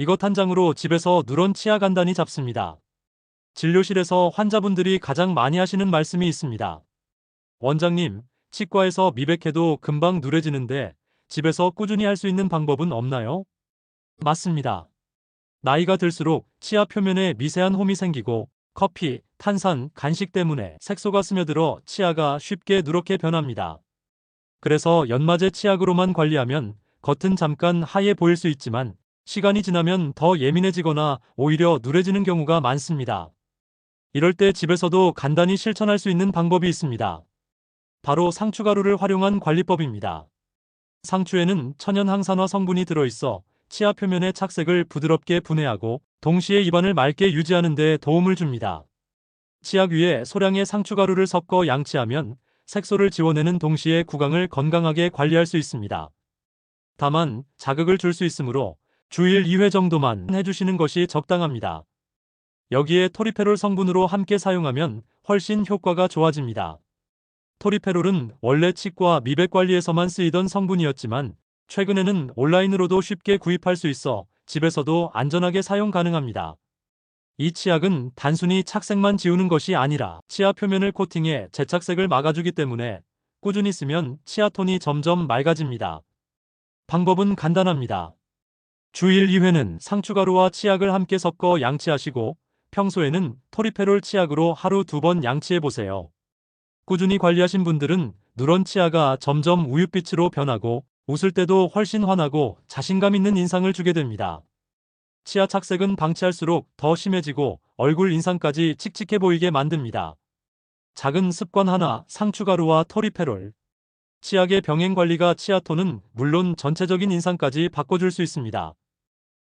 이것 한 장으로 집에서 누런 치아 간단히 잡습니다. 진료실에서 환자분들이 가장 많이 하시는 말씀이 있습니다. 원장님, 치과에서 미백해도 금방 누래지는데 집에서 꾸준히 할 수 있는 방법은 없나요? 맞습니다. 나이가 들수록 치아 표면에 미세한 홈이 생기고 커피, 탄산, 간식 때문에 색소가 스며들어 치아가 쉽게 누렇게 변합니다. 그래서 연마제 치약으로만 관리하면 겉은 잠깐 하얘 보일 수 있지만 시간이 지나면 더 예민해지거나 오히려 누래지는 경우가 많습니다. 이럴 때 집에서도 간단히 실천할 수 있는 방법이 있습니다. 바로 상추가루를 활용한 관리법입니다. 상추에는 천연 항산화 성분이 들어있어 치아 표면의 착색을 부드럽게 분해하고 동시에 입안을 맑게 유지하는 데 도움을 줍니다. 치약 위에 소량의 상추가루를 섞어 양치하면 색소를 지워내는 동시에 구강을 건강하게 관리할 수 있습니다. 다만 자극을 줄 수 있으므로 주일 2회 정도만 해주시는 것이 적당합니다. 여기에 토리페롤 성분으로 함께 사용하면 훨씬 효과가 좋아집니다. 토리페롤은 원래 치과 미백 관리에서만 쓰이던 성분이었지만 최근에는 온라인으로도 쉽게 구입할 수 있어 집에서도 안전하게 사용 가능합니다. 이 치약은 단순히 착색만 지우는 것이 아니라 치아 표면을 코팅해 재착색을 막아주기 때문에 꾸준히 쓰면 치아톤이 점점 맑아집니다. 방법은 간단합니다. 주일 2회는 상추가루와 치약을 함께 섞어 양치하시고 평소에는 토리페롤 치약으로 하루 두 번 양치해 보세요. 꾸준히 관리하신 분들은 누런 치아가 점점 우윳빛으로 변하고 웃을 때도 훨씬 환하고 자신감 있는 인상을 주게 됩니다. 치아 착색은 방치할수록 더 심해지고 얼굴 인상까지 칙칙해 보이게 만듭니다. 작은 습관 하나, 상추가루와 토리페롤. 치약의 병행 관리가 치아톤은 물론 전체적인 인상까지 바꿔줄 수 있습니다.